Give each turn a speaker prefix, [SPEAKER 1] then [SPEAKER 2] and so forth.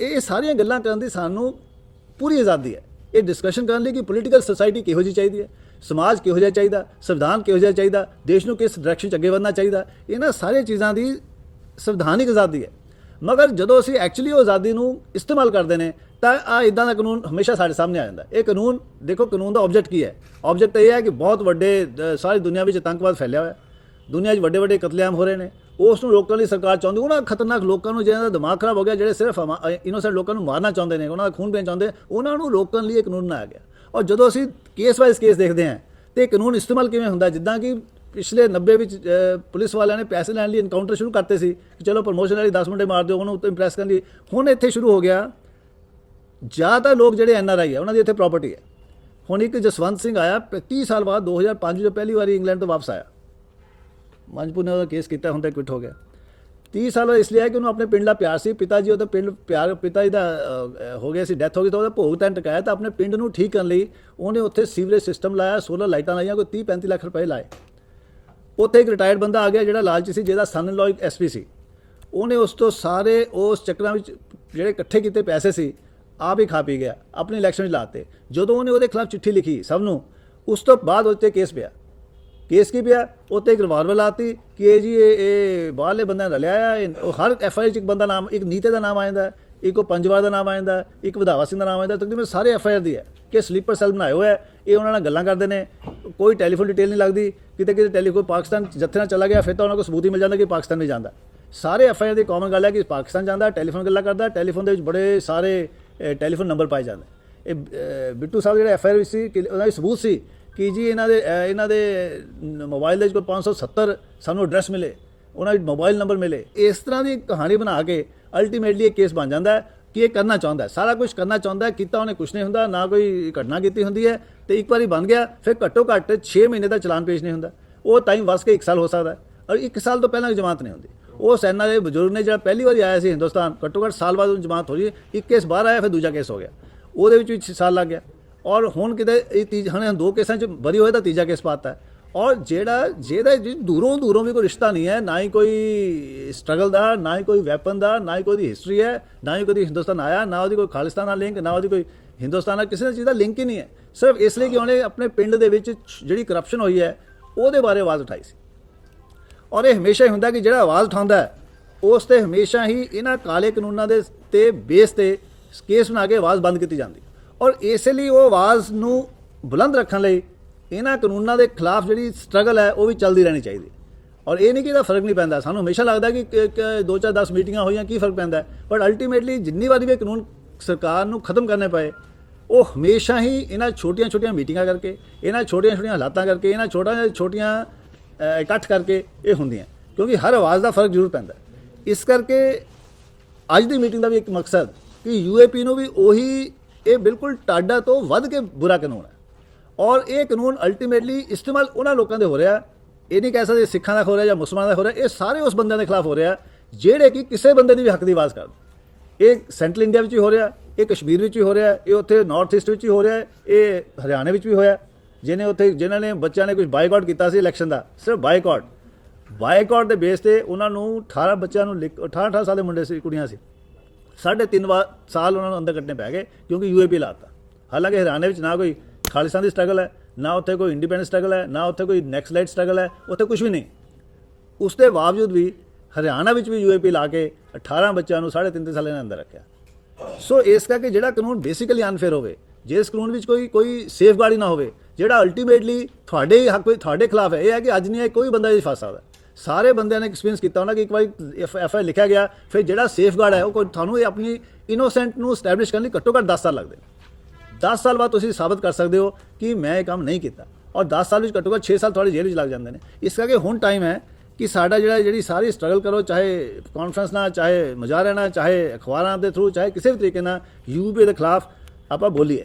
[SPEAKER 1] ਇਹ ਸਾਰੀਆਂ ਗੱਲਾਂ ਕਰਨ ਦੀ ਸਾਨੂੰ ਪੂਰੀ ਆਜ਼ਾਦੀ ਹੈ। ਇਹ ਡਿਸਕਸ਼ਨ ਕਰਨ ਲਈ ਕਿ ਪੋਲੀਟੀਕਲ ਸੋਸਾਇਟੀ ਕਿਹੋ ਜਿਹੀ ਚਾਹੀਦੀ ਹੈ, ਸਮਾਜ ਕਿਹੋ ਜਿਹਾ ਚਾਹੀਦਾ, ਸੰਵਿਧਾਨ ਕਿਹੋ ਜਿਹਾ ਚਾਹੀਦਾ, ਦੇਸ਼ ਨੂੰ ਕਿਸ ਡਾਇਰੈਕਸ਼ਨ 'ਚ ਅੱਗੇ ਵਧਣਾ ਚਾਹੀਦਾ, ਇਹਨਾਂ ਸਾਰੀਆਂ ਚੀਜ਼ਾਂ ਦੀ ਸੰਵਿਧਾਨਿਕ ਆਜ਼ਾਦੀ ਹੈ। ਮਗਰ ਜਦੋਂ ਅਸੀਂ ਐਕਚੁਅਲੀ ਉਹ ਆਜ਼ਾਦੀ ਨੂੰ ਇਸਤੇਮਾਲ ਕਰਦੇ ਨੇ, ਤਾਂ ਆ ਇਦਾਂ ਦਾ ਕਾਨੂੰਨ ਹਮੇਸ਼ਾ ਸਾਡੇ ਸਾਹਮਣੇ ਆ ਜਾਂਦਾ। ਇਹ ਕਾਨੂੰਨ, ਦੇਖੋ ਕਾਨੂੰਨ ਦਾ ਆਬਜੈਕਟ ਕੀ ਹੈ? ਆਬਜੈਕਟ ਇਹ ਹੈ ਕਿ ਬਹੁਤ ਵੱਡੇ ਸਾਰੀ ਦੁਨੀਆ ਵਿੱਚ ਆਤੰਕਵਾਦ ਫੈਲਿਆ ਹੋਇਆ। ਹੈ ਦੁਨੀਆ 'ਚ ਵੱਡੇ ਵੱਡੇ ਕਤਲੇਆਮ ਹੋ ਰਹੇ ਨੇ। ਉਸ ਨੂੰ ਰੋਕਣ ਲਈ ਸਰਕਾਰ ਚਾਹੁੰਦੀ, ਉਹਨਾਂ ਖਤਰਨਾਕ ਲੋਕਾਂ ਨੂੰ ਜਿਹਨਾਂ ਦਾ ਦਿਮਾਗ ਖਰਾਬ ਹੋ ਗਿਆ, ਜਿਹੜੇ ਸਿਰਫ ਇਨੋਸੈਂਟ ਲੋਕਾਂ ਨੂੰ ਮਾਰਨਾ ਚਾਹੁੰਦੇ ਨੇ, ਉਹਨਾਂ ਦਾ ਖੂਨ ਪੀਣਾ ਚਾਹੁੰਦੇ, ਉਹਨਾਂ ਨੂੰ ਰੋਕਣ ਲਈ ਇਹ ਕਾਨੂੰਨ ਬਣਾਇਆ ਗਿਆ। ਔਰ ਜਦੋਂ ਅਸੀਂ ਕੇਸ ਵਾਈਜ਼ ਕੇਸ ਦੇਖਦੇ ਹਾਂ, ਤੇ ਇਹ ਕਾਨੂੰਨ ਇਸਤੇਮਾਲ ਕਿਵੇਂ ਹੁੰਦਾ? ਜਿੱਦਾਂ ਕਿ ਪਿਛਲੇ 90 ਵਿੱਚ ਪੁਲਿਸ ਵਾਲਿਆਂ ਨੇ ਪੈਸੇ ਲੈਣ ਲਈ ਇਨਕਾਊਂਟਰ ਸ਼ੁਰੂ ਕਰਤੇ ਸੀ ਕਿ ਚਲੋ ਪ੍ਰਮੋਸ਼ਨ ਵਾਲੀ 10 ਮੁੰਡੇ ਮਾਰ ਦਿਓ, ਉਹਨੂੰ ਉੱਤੇ ਇੰਪ੍ਰੈਸ ਕਰਨ ਲਈ। ਹੁਣ ਇੱਥੇ ਸ਼ੁਰੂ ਹੋ ਗਿਆ। ਜ਼ਿਆਦਾ ਲੋਕ ਜਿਹੜੇ ਐਨ ਆਰ ਆਈ ਹੈ ਉਹਨਾਂ ਦੀ ਇੱਥੇ ਪ੍ਰਾਪਰਟੀ ਹੈ। ਹੁਣ ਇੱਕ ਜਸਵੰਤ ਸਿੰਘ ਆਇਆ 30 ਸਾਲ ਬਾਅਦ 2005 ਜੋ ਪਹਿਲੀ ਵਾਰੀ ਇੰਗਲੈਂਡ ਤੋਂ ਵਾਪਸ ਆਇਆ। ਮੰਜਪੁਰ ਨੇ ਉਹਦਾ ਕੇਸ ਕੀਤਾ ਹੁੰਦਾ ਕੁਇਟ ਹੋ ਗਿਆ। 30 ਸਾਲ ਇਸ ਲਈ ਹੈ ਕਿ ਉਹਨੂੰ ਆਪਣੇ ਪਿੰਡ ਦਾ ਪਿਆਰ ਸੀ ਪਿਤਾ ਜੀ ਉਹਦਾ ਪਿੰਡ ਪਿਆਰ ਪਿਤਾ ਜੀ ਦਾ ਹੋ ਗਿਆ ਸੀ ਡੈਥ ਹੋ ਗਈ ਤਾਂ ਉਹਦਾ ਭੋਗ ਤੈਨ ਟਕਾਇਆ, ਤਾਂ ਆਪਣੇ ਪਿੰਡ ਨੂੰ ਠੀਕ ਕਰਨ ਲਈ ਉਹਨੇ ਉੱਥੇ ਸੀਵਰੇਜ ਸਿਸਟਮ ਲਾਇਆ ਸੋਲਰ ਲਾਈਟਾਂ ਲਾਈਆਂ, ਕੋਈ 30 35 ਲੱਖ ਰੁਪਏ ਲਾਏ। ਉੱਥੇ ਇੱਕ ਰਿਟਾਇਰਡ ਬੰਦਾ ਆ ਗਿਆ ਜਿਹੜਾ ਲਾਲਚੀ ਸੀ, ਜਿਹਦਾ ਸਨ ਲੋ ਇੱਕ ਐਸਪੀ ਸੀ। ਉਹਨੇ ਉਸ ਤੋਂ ਸਾਰੇ ਉਸ ਚੱਕਰਾਂ ਵਿੱਚ ਜਿਹੜੇ ਇਕੱਠੇ ਕੀਤੇ ਪੈਸੇ ਸੀ, ਆਪ ਹੀ ਖਾ ਪੀ ਗਿਆ, ਆਪਣੇ ਇਲੈਕਸ਼ਨ ਵਿੱਚ ਲਾਤੇ ਜਦੋਂ ਉਹਨੇ ਉਹਦੇ ਖਿਲਾਫ ਚਿੱਠੀ ਲਿਖੀ ਸਭ ਨੂੰ, ਉਸ ਤੋਂ ਬਾਅਦ ਉਹਦੇ ਤੇ ਕੇਸ ਪਿਆ। ਕੇਸ ਕੀ ਪਿਆ? ਉੱਤੇ ਇੱਕ ਰਿਵਾਲਵਰ ਲਾਤੀ ਕਿ ਇਹ ਜੀ, ਇਹ ਇਹ ਬਾਹਰਲੇ ਬੰਦਿਆਂ ਦਾ ਰਲਿਆ ਆ ਉਹ ਹਰ ਐਫ ਆਈ ਚ ਇੱਕ ਬੰਦਾ ਨਾਮ, ਇੱਕ ਨੀਤੇ ਦਾ ਨਾਮ ਆ ਜਾਂਦਾ ਇੱਕ ਉਹ ਪੰਜਵਾਰ ਦਾ ਨਾਮ ਆ ਜਾਂਦਾ ਇੱਕ ਵਧਾਵਾ ਸਿੰਘ ਦਾ ਨਾਮ ਆ ਜਾਂਦਾ ਤਕਰੀਬਨ ਸਾਰੇ ਐਫ ਆਈ ਆਰ ਦੀ ਹੈ ਕਿ ਸਲੀਪਰ ਸੈੱਲ ਬਣਾਏ ਹੋਏ ਹੈ। ਇਹ ਉਹਨਾਂ ਨਾਲ ਗੱਲਾਂ ਕਰਦੇ ਨੇ। ਕੋਈ ਟੈਲੀਫੋਨ ਡਿਟੇਲ ਨਹੀਂ ਲੱਗਦੀ। ਕਿਤੇ ਕਿਤੇ ਟੈਲੀਫੋਨ ਪਾਕਿਸਤਾਨ ਜੱਥੇ ਨਾਲ ਚਲਾ ਗਿਆ, ਫਿਰ ਤਾਂ ਉਹਨਾਂ ਕੋਲ ਸਬੂਤ ਹੀ ਮਿਲ ਜਾਂਦਾ ਕਿ ਪਾਕਿਸਤਾਨ ਨਹੀਂ ਜਾਂਦਾ। ਸਾਰੇ ਐਫ ਆਈ ਆਰ ਦੀ ਕਾਮਨ ਗੱਲ ਹੈ ਕਿ ਪਾਕਿਸਤਾਨ ਜਾਂਦਾ ਟੈਲੀਫੋਨ ਗੱਲਾਂ ਕਰਦਾ ਟੈਲੀਫੋਨ ਦੇ ਵਿੱਚ ਬੜੇ ਸਾਰੇ ਟੈਲੀਫੋਨ ਨੰਬਰ ਪਾਏ ਜਾਂਦੇ ਇਹ ਬਿੱਟੂ ਸਾਹਿਬ ਜਿਹੜਾ ਐਫ ਆਈ ਆਰ ਵਿੱਚ ਸੀ, ਕਿ ਉਹਨਾਂ ਦੇ ਸਬੂਤ ਸੀ ਕਿ ਜੀ ਇਹਨਾਂ ਦੇ ਇਹਨਾਂ ਦੇ ਮੋਬਾਈਲ ਦੇ ਵਿੱਚ ਕੋਈ 570 ਸਾਨੂੰ ਐਡਰੈਸ ਮਿਲੇ, ਉਹਨਾਂ ਦੇ ਮੋਬਾਈਲ ਨੰਬਰ ਮਿਲੇ। ਇਸ ਤਰ੍ਹਾਂ ਦੀ ਕਹਾਣੀ ਬਣਾ ਕੇ ਅਲਟੀਮੇਟਲੀ ਇਹ ਕੇਸ ਬਣ ਜਾਂਦਾ ਹੈ ਕਿ ਇਹ ਕਰਨਾ ਚਾਹੁੰਦਾ ਸਾਰਾ ਕੁਝ ਕਰਨਾ ਚਾਹੁੰਦਾ ਕੀਤਾ ਉਹਨੇ ਕੁਝ ਨਹੀਂ ਹੁੰਦਾ, ਨਾ ਕੋਈ ਘਟਨਾ ਕੀਤੀ ਹੁੰਦੀ ਹੈ ਤੇ ਇੱਕ ਵਾਰੀ ਬਣ ਗਿਆ, ਫਿਰ ਘੱਟੋ ਘੱਟ 6 ਮਹੀਨੇ ਦਾ ਚਲਾਨ ਪੇਸ਼ ਨਹੀਂ ਹੁੰਦਾ। ਉਹ ਟਾਈਮ ਵਸ ਕੇ 1 ਸਾਲ ਹੋ ਸਕਦਾ ਹੈ। ਔਰ 1 ਸਾਲ ਤੋਂ ਪਹਿਲਾਂ ਦੀ ਜ਼ਮਾਨਤ ਨਹੀਂ ਹੁੰਦੀ। ਉਹ ਸੈਨਾ ਦੇ ਬਜ਼ੁਰਗ ਨੇ ਜਿਹੜਾ ਪਹਿਲੀ ਵਾਰੀ ਆਇਆ ਸੀ ਹਿੰਦੁਸਤਾਨ, ਘੱਟੋ ਘੱਟ ਸਾਲ ਬਾਅਦ ਉਹਨੂੰ ਜ਼ਮਾਨਤ ਹੋ ਜੀ ਇੱਕ ਕੇਸ ਬਾਹਰ ਆਇਆ, ਫਿਰ ਦੂਜਾ ਕੇਸ ਹੋ ਗਿਆ। ਉਹਦੇ ਵਿੱਚ ਵੀ 6 ਸਾਲ ਲੱਗ ਗਿਆ। ਔਰ ਹੁਣ ਕਿਤੇ ਇਹ ਤੀਜ, ਹੁਣ ਦੋ ਕੇਸਾਂ ਚ ਬਰੀ ਹੋਏ ਤਾਂ ਤੀਜਾ ਕੇਸ ਪਾਤਾ। ਹੈ ਔਰ ਜਿਹੜਾ, ਜਿਹਦਾ ਦੂਰੋਂ ਦੂਰੋਂ ਵੀ ਕੋਈ ਰਿਸ਼ਤਾ ਨਹੀਂ ਹੈ, ਨਾ ਹੀ ਕੋਈ ਸਟਰਗਲ ਦਾ, ਨਾ ਹੀ ਕੋਈ ਵੈਪਨ ਦਾ, ਨਾ ਹੀ ਕੋਈ ਦੀ ਹਿਸਟਰੀ ਹੈ, ਨਾ ਹੀ ਕੋਈ ਹਿੰਦੁਸਤਾਨ ਆਇਆ, ਨਾ ਉਹਦੀ ਕੋਈ ਖਾਲਿਸਤਾਨ ਨਾਲ ਲਿੰਕ ਨਾ ਉਹਦੀ ਕੋਈ ਹਿੰਦੁਸਤਾਨ ਨਾਲ ਕਿਸੇ ਚੀਜ਼ ਦਾ ਲਿੰਕ ਹੀ ਨਹੀਂ ਹੈ। ਸਿਰਫ ਇਸ ਲਈ ਕਿ ਉਹਨੇ ਆਪਣੇ ਪਿੰਡ ਦੇ ਵਿੱਚ ਜਿਹੜੀ ਕਰਪਸ਼ਨ ਹੋਈ ਹੈ, ਉਹਦੇ ਬਾਰੇ ਆਵਾਜ਼ ਉਠਾਈ ਸੀ। ਔਰ ਇਹ ਹਮੇਸ਼ਾ ਹੀ ਹੁੰਦਾ ਕਿ ਜਿਹੜਾ ਆਵਾਜ਼ ਉਠਾਉਂਦਾ ਹੈ, ਉਸ ਤੇ ਹਮੇਸ਼ਾ ਹੀ ਇਹਨਾਂ ਕਾਲੇ ਕਾਨੂੰਨਾਂ ਦੇ ਤੇ ਬੇਸ ਤੇ ਕੇਸ ਬਣਾ ਕੇ ਆਵਾਜ਼ ਬੰਦ ਕੀਤੀ ਜਾਂਦੀ। ਔਰ ਇਸੇ ਲਈ ਉਹ ਆਵਾਜ਼ ਨੂੰ ਬੁਲੰਦ ਰੱਖਣ ਲਈ ਇਹਨਾਂ ਕਾਨੂੰਨਾਂ ਦੇ ਖਿਲਾਫ ਜਿਹੜੀ ਸਟਰਗਲ ਹੈ, ਉਹ ਵੀ ਚੱਲਦੀ ਰਹਿਣੀ ਚਾਹੀਦੀ। ਔਰ ਇਹ ਨਹੀਂ ਕਿ ਇਹਦਾ ਫ਼ਰਕ ਨਹੀਂ ਪੈਂਦਾ। ਸਾਨੂੰ ਹਮੇਸ਼ਾ ਲੱਗਦਾ ਕਿ ਦੋ ਚਾਰ 10 ਮੀਟਿੰਗਾਂ ਹੋਈਆਂ, ਕੀ ਫ਼ਰਕ ਪੈਂਦਾ ਬਟ ਅਲਟੀਮੇਟਲੀ ਜਿੰਨੀ ਵਾਰੀ ਵੀ ਇਹ ਕਾਨੂੰਨ ਸਰਕਾਰ ਨੂੰ ਖਤਮ ਕਰਨੇ ਪਏ, ਉਹ ਹਮੇਸ਼ਾ ਹੀ ਇਹਨਾਂ ਛੋਟੀਆਂ ਛੋਟੀਆਂ ਮੀਟਿੰਗਾਂ ਕਰਕੇ, ਇਹਨਾਂ ਛੋਟੀਆਂ ਛੋਟੀਆਂ ਹਾਲਾਤਾਂ ਕਰਕੇ, ਇਹਨਾਂ ਛੋਟੀਆਂ ਛੋਟੀਆਂ ਇਕੱਠ ਕਰਕੇ ਇਹ ਹੁੰਦੀਆਂ ਕਿਉਂਕਿ ਹਰ ਆਵਾਜ਼ ਦਾ ਫ਼ਰਕ ਜ਼ਰੂਰ ਪੈਂਦਾ ਇਸ ਕਰਕੇ ਅੱਜ ਦੀ ਮੀਟਿੰਗ ਦਾ ਵੀ ਇੱਕ ਮਕਸਦ ਕਿ ਯੂਏਪੀ ਨੂੰ ਵੀ ਉਹੀ ਇਹ ਬਿਲਕੁਲ ਟਾਡਾ ਤੋਂ ਵੱਧ ਕੇ ਬੁਰਾ ਕਾਨੂੰਨ ਹੈ। ਔਰ ਇਹ ਕਾਨੂੰਨ ਅਲਟੀਮੇਟਲੀ ਇਸਤੇਮਾਲ ਉਹਨਾਂ ਲੋਕਾਂ ਦੇ ਹੋ ਰਿਹਾ। ਇਹ ਨਹੀਂ ਕਹਿ ਸਕਦੇ ਸਿੱਖਾਂ ਦਾ ਹੋ ਰਿਹਾ ਜਾਂ ਮੁਸਲਮਾਨਾਂ ਦਾ ਹੋ ਰਿਹਾ। ਇਹ ਸਾਰੇ ਉਸ ਬੰਦਿਆਂ ਦੇ ਖਿਲਾਫ ਹੋ ਰਿਹਾ, ਜਿਹੜੇ ਕਿ ਕਿਸੇ ਬੰਦੇ ਦੀ ਵੀ ਹੱਕ ਦੀ ਆਵਾਜ਼ ਕਰਦੇ ਇਹ ਸੈਂਟਰਲ ਇੰਡੀਆ ਵਿੱਚ ਹੀ ਹੋ ਰਿਹਾ, ਇਹ ਕਸ਼ਮੀਰ ਵਿੱਚ ਵੀ ਹੋ ਰਿਹਾ, ਇਹ ਉੱਥੇ ਨਾਰਥ ਈਸਟ ਵਿੱਚ ਹੀ ਹੋ ਰਿਹਾ, ਇਹ ਹਰਿਆਣਾ ਵਿੱਚ ਵੀ ਹੋਇਆ। ਜਿਹਨੇ ਉੱਥੇ ਜਿਨ੍ਹਾਂ ਨੇ ਬੱਚਿਆਂ ਨੇ ਕੁਝ ਬਾਈਕਾਟ ਕੀਤਾ ਸੀ ਇਲੈਕਸ਼ਨ ਦਾ, ਸਿਰਫ ਬਾਈਕਾਟ ਬਾਈਕਾਟ ਦੇ ਬੇਸ ਤੇ ਉਹਨਾਂ ਨੂੰ 18 ਬੱਚਿਆਂ ਨੂੰ 18 18 ਸਾਲ ਦੇ ਮੁੰਡੇ ਸੀ, ਕੁੜੀਆਂ ਸੀ। ਸਾਢੇ ਤਿੰਨ ਵਾਰ ਸਾਲ ਉਹਨਾਂ ਨੂੰ ਅੰਦਰ ਕੱਟਣੇ ਪੈ ਗਏ, ਕਿਉਂਕਿ ਯੂਏਪੀ ਲਾਤਾ। ਹਾਲਾਂਕਿ ਹਰਿਆਣੇ ਵਿੱਚ ਨਾ ਕੋਈ ਖਾਲਿਸਤਾਨ ਦੀ ਸਟਰਗਲ ਹੈ, ਨਾ ਉੱਥੇ ਕੋਈ ਇੰਡੀਪੈਂਡੈਂਸ ਸਟਰਗਲ ਹੈ, ਨਾ ਉੱਥੇ ਕੋਈ ਨੈਕਸਲਾਈਟ ਸਟਰਗਲ ਹੈ, ਉੱਥੇ ਕੁਝ ਵੀ ਨਹੀਂ। ਉਸ ਦੇ ਬਾਵਜੂਦ ਵੀ ਹਰਿਆਣਾ ਵਿੱਚ ਵੀ ਯੂਏਪੀ ਲਾ ਕੇ 18 ਬੱਚਿਆਂ ਨੂੰ ਸਾਢੇ ਤਿੰਨ ਤਿੰਨ ਸਾਲਾਂ ਦੇ ਅੰਦਰ ਰੱਖਿਆ। ਸੋ ਇਸ ਕਰਕੇ ਜਿਹੜਾ ਕਾਨੂੰਨ ਬੇਸਿਕਲੀ ਅਨਫੇਅਰ ਹੋਵੇ, ਜੇ ਇਸ ਕਾਨੂੰਨ ਵਿੱਚ ਕੋਈ ਕੋਈ ਸੇਫਗਾਰਡ ਨਾ ਹੋਵੇ, ਜਿਹੜਾ ਅਲਟੀਮੇਟਲੀ ਤੁਹਾਡੇ ਹੀ ਹੱਕ ਵਿੱਚ ਤੁਹਾਡੇ ਖਿਲਾਫ ਹੈ, ਇਹ ਹੈ ਕਿ ਅੱਜ ਨਹੀਂ ਹੈ ਕੋਈ ਬੰਦਾ ਇਹ ਫਸ ਸਕਦਾ। ਸਾਰੇ ਬੰਦਿਆਂ ਨੇ ਐਕਸਪੀਰੀਅੰਸ ਕੀਤਾ ਹੋਣਾ ਕਿ ਇੱਕ ਵਾਰੀ ਐਫ ਆਈ ਲਿਖਿਆ ਗਿਆ, ਫਿਰ ਜਿਹੜਾ ਸੇਫਗਾਰਡ ਹੈ ਉਹ ਕੋਈ ਤੁਹਾਨੂੰ ਇਹ ਆਪਣੀ ਇਨੋਸੈਂਟ ਨੂੰ ਸਟੈਬਲਿਸ਼ ਕਰਨ ਲਈ ਘੱਟੋ ਘੱਟ 10 ਸਾਲ ਲੱਗਦੇ ਨੇ। 10 ਸਾਲ ਬਾਅਦ ਤੁਸੀਂ ਸਾਬਤ ਕਰ ਸਕਦੇ ਹੋ ਕਿ ਮੈਂ ਇਹ ਕੰਮ ਨਹੀਂ ਕੀਤਾ। ਔਰ 10 ਸਾਲ ਵਿੱਚ ਘੱਟੋ ਘੱਟ 6 ਸਾਲ ਤੁਹਾਡੀ ਜੇਲ੍ਹ ਵਿੱਚ ਲੱਗ ਜਾਂਦੇ ਨੇ। ਇਸ ਕਰਕੇ ਹੁਣ ਟਾਈਮ ਹੈ ਕਿ ਸਾਡਾ ਜਿਹੜਾ, ਜਿਹੜੀ ਸਾਰੀ ਸਟਰਗਲ ਕਰੋ, ਚਾਹੇ ਕਾਨਫਰੰਸ ਨਾਲ, ਚਾਹੇ ਮੁਜ਼ਾਹਰੇ ਨਾਲ ਚਾਹੇ ਅਖਬਾਰਾਂ ਦੇ ਥਰੂ ਚਾਹੇ ਕਿਸੇ ਵੀ ਤਰੀਕੇ ਨਾਲ ਯੂਪੀ ਦੇ ਖਿਲਾਫ ਆਪਾਂ ਬੋਲੀਏ।